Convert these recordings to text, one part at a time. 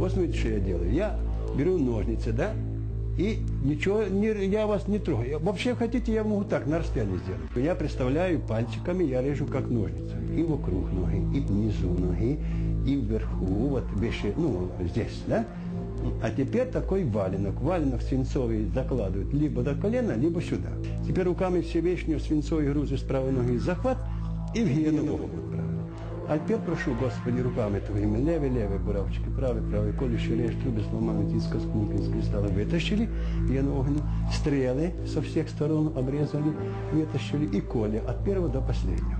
Вот смотрите, что я делаю. Я беру ножницы, да, и ничего, не, я вас не трогаю. Вообще хотите, я могу так, на расстоянии сделать. Я представляю пальчиками, я режу как ножницы. И вокруг ноги, и внизу ноги, и вверху, вот выше, ну, здесь, да. А теперь такой валенок. Валенок свинцовый закладывают либо до колена, либо сюда. Теперь руками Всевышнего свинцовый грузы с правой ноги захват и в правильно. А теперь прошу, Господи, руками твоими, левый, левый, буравчики, правый, правый, коли ще режь, трубы сломаны, тиска с из кристалла вытащили, гиену огню, стрелы со всех сторон обрезали, вытащили, и коли от первого до последнего.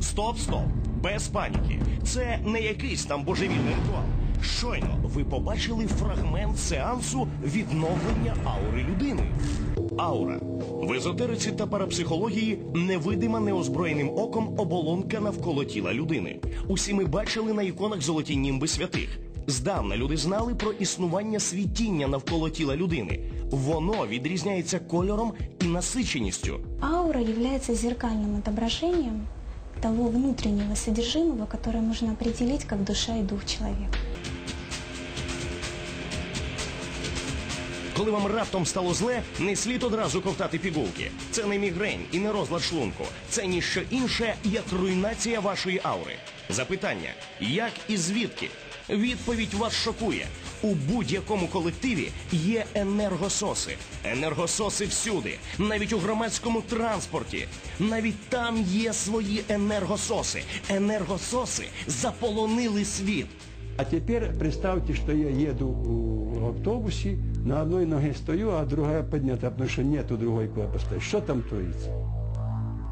Стоп, стоп, без паніки. Це не якийсь там божевільний ритуал. Щойно ви побачили фрагмент сеансу відновлення аури людини. Аура в езотериці та парапсихології невидима неозброєним оком оболонка навколо тіла людини. Усі ми бачили на іконах золоті німби святих. Здавна люди знали про існування світіння навколо тіла людини. Воно відрізняється кольором і насиченістю. Аура является зеркальным отображением того внутреннего содержимого, которое можно определить как душа и дух человека. Коли вам раптом стало зле, не слід одразу ковтати пігулки. Це не мігрень і не розлад шлунку. Це ніщо інше, як руйнація вашої аури. Запитання: як і звідки? Відповідь вас шокує. У будь-якому колективі є енергососи. Енергососи всюди, навіть у громадському транспорті. Навіть там є свої енергососи. Енергососи заполонили світ. А теперь представьте, что я еду в автобусе, на одной ноге стою, а другая поднята, потому что нету другой куда поставить. Что там творится?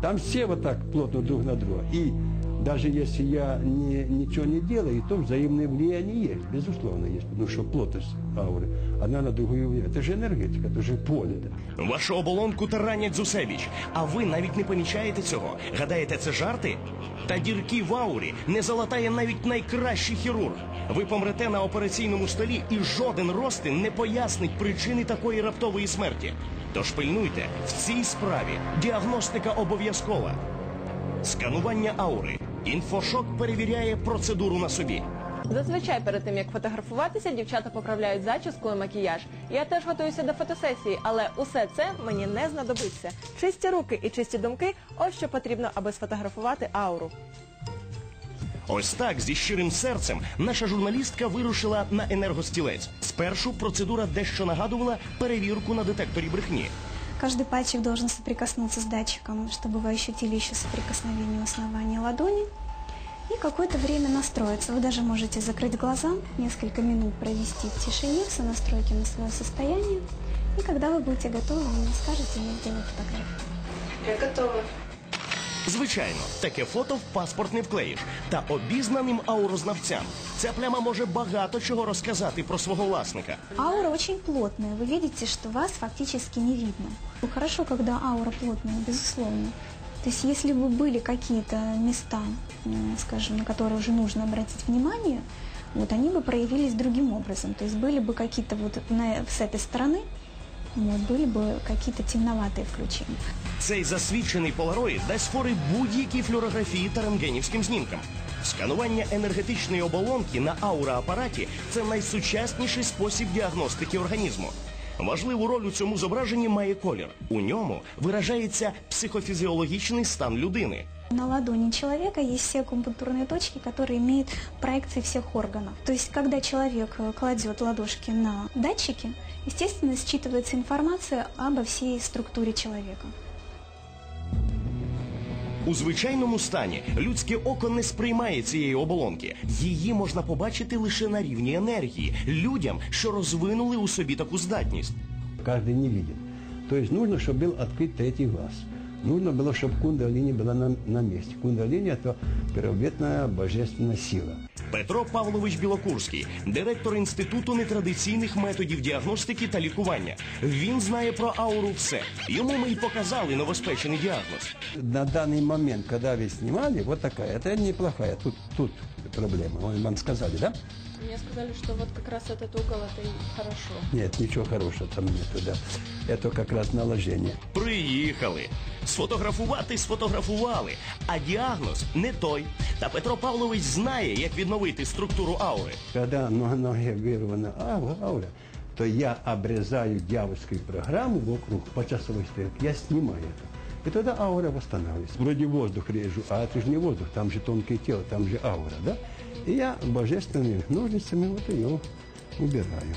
Там все вот так плотно друг на друга. И даже если я не, ничего не делаю, то взаимное влияние есть, безусловно есть, потому что плотность ауры, одна на другую влияет. Это же энергетика, это же поле. Да. Вашу оболонку таранять з усебіч, а ви навіть не помічаєте цього. Гадаєте, це жарти? Та дірки в аурі не залатає навіть найкращий хірург. Ви помрете на операційному столі, і жоден ростин не пояснить причини такої раптової смерті. Тож пильнуйте, в цій справі діагностика обов'язкова. Сканування аури. Інфошок перевіряє процедуру на собі. Зазвичай перед тим як фотографуватися, дівчата поправляють зачіску і макіяж. Я теж готуюся до фотосесії, але усе це мені не знадобиться. Чисті руки і чисті думки ось що потрібно, аби сфотографувати ауру. Ось так зі щирим серцем наша журналістка вирушила на енергостілець. Спершу процедура дещо нагадувала перевірку на детекторі брехні. Каждый пальчик должен соприкоснуться с датчиком, чтобы вы ощутили еще соприкосновение основания ладони. И какое-то время настроиться. Вы даже можете закрыть глаза, несколько минут провести в тишине, все настройки на свое состояние. И когда вы будете готовы, вы мне скажете, я сделаю фотографию. Я готова. Звичайно, таке фото в паспорт не вклеїш. Та обізнаним аурознавцям ця пляма може багато чого розказати про свого власника. Аура очень плотная. Вы видите, что вас фактически не видно. Ну, Хорошо, когда аура плотная, безусловно. То есть, если бы были какие-то места, скажем, на которые уже нужно обратить внимание, вот они бы проявились другим образом. То есть были бы какие-то вот на- с этой стороны, были бы какие-то темноватые включения. Цей засвідчений полароїд дасть фори будь-якій флюорографії та рентгенівським знімкам. Сканування енергетичної оболонки на аура-апараті це найсучасніший спосіб діагностики організму. Важливу роль у цьому зображенні має колір. У ньому виражається психофізіологічний стан людини. На ладони человека есть все акупунктурные точки, которые имеют проекции всех органов. То есть, когда человек э, кладет ладошки на датчики, естественно, считывается информация обо всей структуре человека. У звичайному стані людське око не сприймає цієї оболонки. Її можна побачити лише на рівні енергії людям, що розвинули у собі таку здатність. Каждый не видит. То есть нужно, чтобы был открыт третий глаз. Нужно было, чтобы кундалини была на, на месте. Кундалини – это первобытная божественная сила. Петро Павлович Білокурський, директор інституту нетрадиційних методів діагностики та лікування. Він знає про ауру все. Йому ми й показали новоспечений діагноз. На данный момент, когда вы снимали, вот такая, это неплохая, тут, тут проблема, Вы вам сказали, да? Мне сказали, что вот как раз этот угол это и хорошо. Нет, ничего хорошего там нету, да. Это как раз наложение. Приїхали. Сфотографувати сфотографували, а діагноз не той. Та Петро Павлович знає, як відновити структуру аури. Когда многоногевированная аура, аура, то я обрезаю дьявольскую программу вокруг по часовой стрелке, я снимаю это. И тогда аура восстанавливается. Вроде воздух режу, а это же не воздух, там же тонкое тело, там же аура, да? И я божественными ножницами вот ее убираю.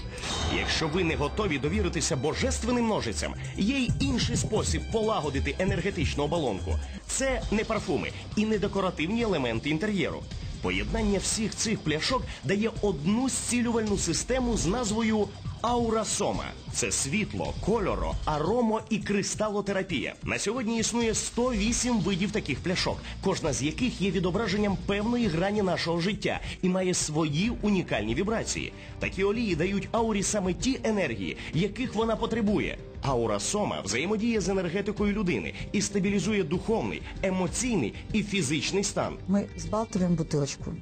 Якщо ви не готові довіритися божественним ножицям, є й інший спосіб полагодити енергетичну оболонку. Це не парфуми і не декоративні елементи інтер'єру. Поєднання всіх цих пляшок дає одну зцілювальну систему з назвою Аурасома. Це світло, кольоро, аромо і кристалотерапія. На сьогодні існує 108 видів таких пляшок, кожна з яких є відображенням певної грані нашого життя і має свої унікальні вібрації. Такі олії дають аурі саме ті енергії, яких вона потребує. Аура Сома взаємодіє з енергетикою людини і стабілізує духовний, емоційний і фізичний стан. Мы сбалтываем бутылочку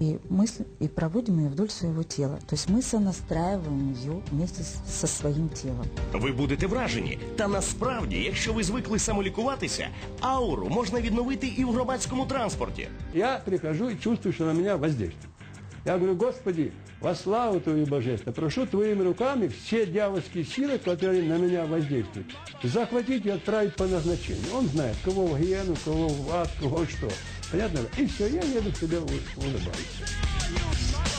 и мысль и проводим ее вдоль своего тела. То есть мы сонастраиваем ее вместе с- со своим телом. Ви будете вражені. Та насправді, якщо ви звикли самолікуватися, ауру можна відновити і в громадському транспорті. Я прихожу и чувствую, что на меня воздействует. Я говорю, Господи, во славу Твою Божественную, прошу Твоими руками все дьявольские силы, которые на меня воздействуют, захватить и отправить по назначению. Он знает, кого в гиену, кого в ад, кого что. Понятно? И все, я еду к тебе в улыбаюсь.